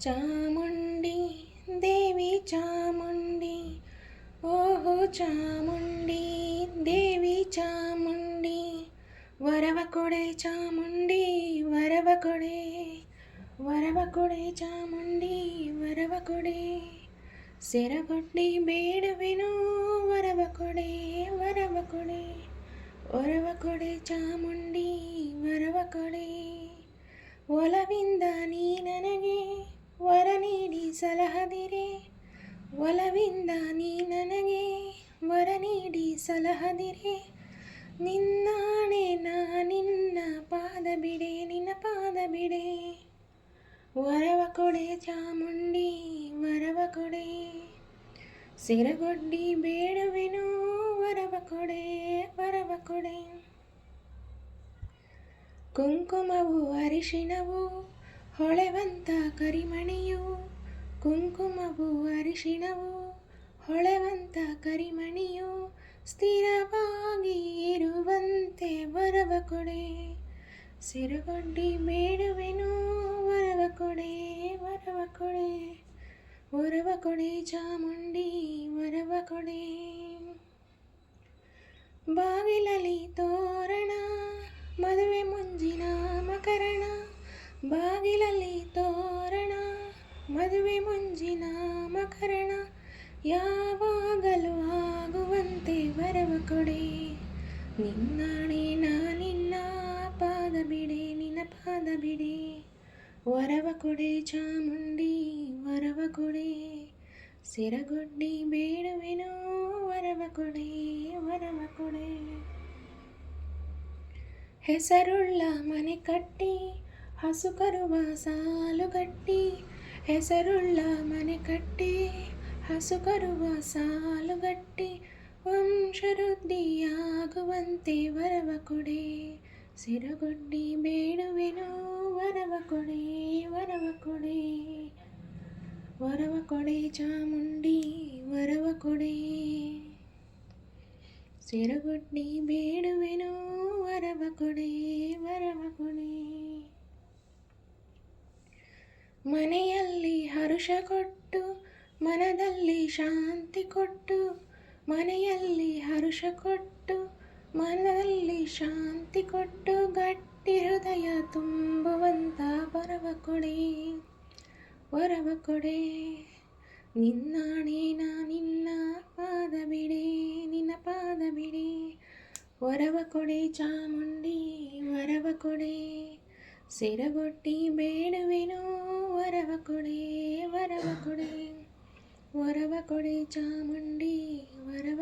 ಚಾಮುಂಡಿ ದೇವಿ ಚಾಮುಂಡಿ ಓಹೋ ಚಾಮುಂಡಿ ದೇವಿ ಚಾಮುಂಡಿ ವರವ ಕೊಡೆ ಚಾಮುಂಡಿ ವರವ ಕೊಡೆ ವರವ ಕೊಡೆ ಚಾಮುಂಡಿ ವರವ ಕೊಡೆ ಸೆರಗೊಡ್ಡಿ ಬೇಡವೆನು ವರವ ಕೊಡೆ ವರವ ಕೊಡೆ ವರವ ಕೊಡೆ ಚಾಮುಂಡಿ ವರವ ಕೊಡೆ ಒಲವಿಂದ ನೀ ನನಗೆ ಒಲವಿಂದ ನೀ ನನಗೆ ವರ ನೀಡಿ ಸಲಹದಿರೆ. ನಿನ್ನಾಣೆ ನಾ ನಿನ್ನ ಪಾದ ಬಿಡೆ, ನಿನ್ನ ಪಾದ ಬಿಡೆ. ವರವ ಕೊಡೆ ಚಾಮುಂಡಿ, ವರವ ಕೊಡೆ ಸಿರಗೊಡ್ಡಿ ಬೇಡುವೆನು. ವರವ ಕೊಡೆ ವರವ ಕೊಡೆ. ಕುಂಕುಮವು ಅರಿಶಿಣವು, ಹೊಳೆವಂತ ಕರಿಮಣಿಯು. ಕುಂಕುಮವು ಅರಿಶಿಣವು, ಹೊಳೆವಂತ ಕರಿಮಣಿಯು ಸ್ಥಿರವಾಗಿ ಇರುವಂತೆ ವರವ ಕೊಡೆ. ಸಿರುಗೊಂಡಿ ಬೇಡುವೆನು ವರವ ಕೊಡೆ ವರವ ಕೊಡೆ. ವರವ ಕೊಡೆ ಚಾಮುಂಡಿ, ವರವ ಕೊಡೆ. ಬಾಗಿಲಲಿ ತೋರಣ, ಮದುವೆ ಮುಂಜಿನ ಮಕರಣ ಬಾಗಿಲಲ್ಲಿ ಮದುವೆ ಮುಂಜಿನ ಮಕರಣ, ಯಾವಾಗಲೂ ಆಗುವಂತೆ ವರವ ಕೊಡೆ. ನಿನ್ನಾಣೆ ನಾ ನಿನ್ನ ಪಾದ ಬಿಡೆ, ನಿನ್ನ ಪಾದ ಬಿಡಿ. ವರವ ಕೊಡೆ ಚಾಮುಂಡಿ, ವರವ ಕೊಡೆ. ಸಿರಗುಡ್ಡಿ ಬೇಡುವೆನು, ವರವ ಕೊಡೆ ವರವ ಕೊಡೆ. ಹೆಸರುಳ್ಳ ಮನೆ ಕಟ್ಟಿ, ಹಸು ಕರುವ ಸಾಲುಗಟ್ಟಿ ಹೆಸರುಳ್ಳ ಮನೆ ಕಟ್ಟಿ ಹಸು ಕರುವ ಸಾಲುಗಟ್ಟಿ ವಂಶವೃದ್ಧಿಯಾಗುವಂತೆ ವರವ ಕೊಡೆ. ಸಿರಗೊಡ್ಡಿ ಬೇಡುವೆನು ವರವ ಕೊಡೆ ವರವ ಕೊಡೆ. ವರವ ಕೊಡೆ ಚಾಮುಂಡಿ, ವರವ ಕೊಡೆ. ಸಿರಗೊಡ್ಡಿ ಬೇಡುವೆನು ವರವ ಕೊಡೆ ವರವ ಕೊಡೆ. ಮನೆಯಲ್ಲಿ ಹರುಷ ಕೊಟ್ಟು, ಮನದಲ್ಲಿ ಶಾಂತಿ ಕೊಟ್ಟು, ಮನೆಯಲ್ಲಿ ಹರುಷ ಕೊಟ್ಟು, ಮನದಲ್ಲಿ ಶಾಂತಿ ಕೊಟ್ಟು ಗಟ್ಟಿ ಹೃದಯ ತುಂಬುವಂತ ವರವ ಕೊಡೆ ವರವ ಕೊಡೆ. ನಿನ್ನಾಣೆ ನಾ ನಿನ್ನ ಪಾದ ಬಿಡಿ, ನಿನ್ನ ಪಾದ ಬಿಡಿ. ವರವ ಕೊಡೆ ಚಾಮುಂಡಿ, ವರವ ಕೊಡೆ. ಸಿರಗೊಟ್ಟಿ ಬೇಡುವೆನು ವರವ ಕೊಡೆ ವರವ ಕೊಡೆ ವರವ ಕೊಡೆ ಚಾಮುಂಡಿ ವರವ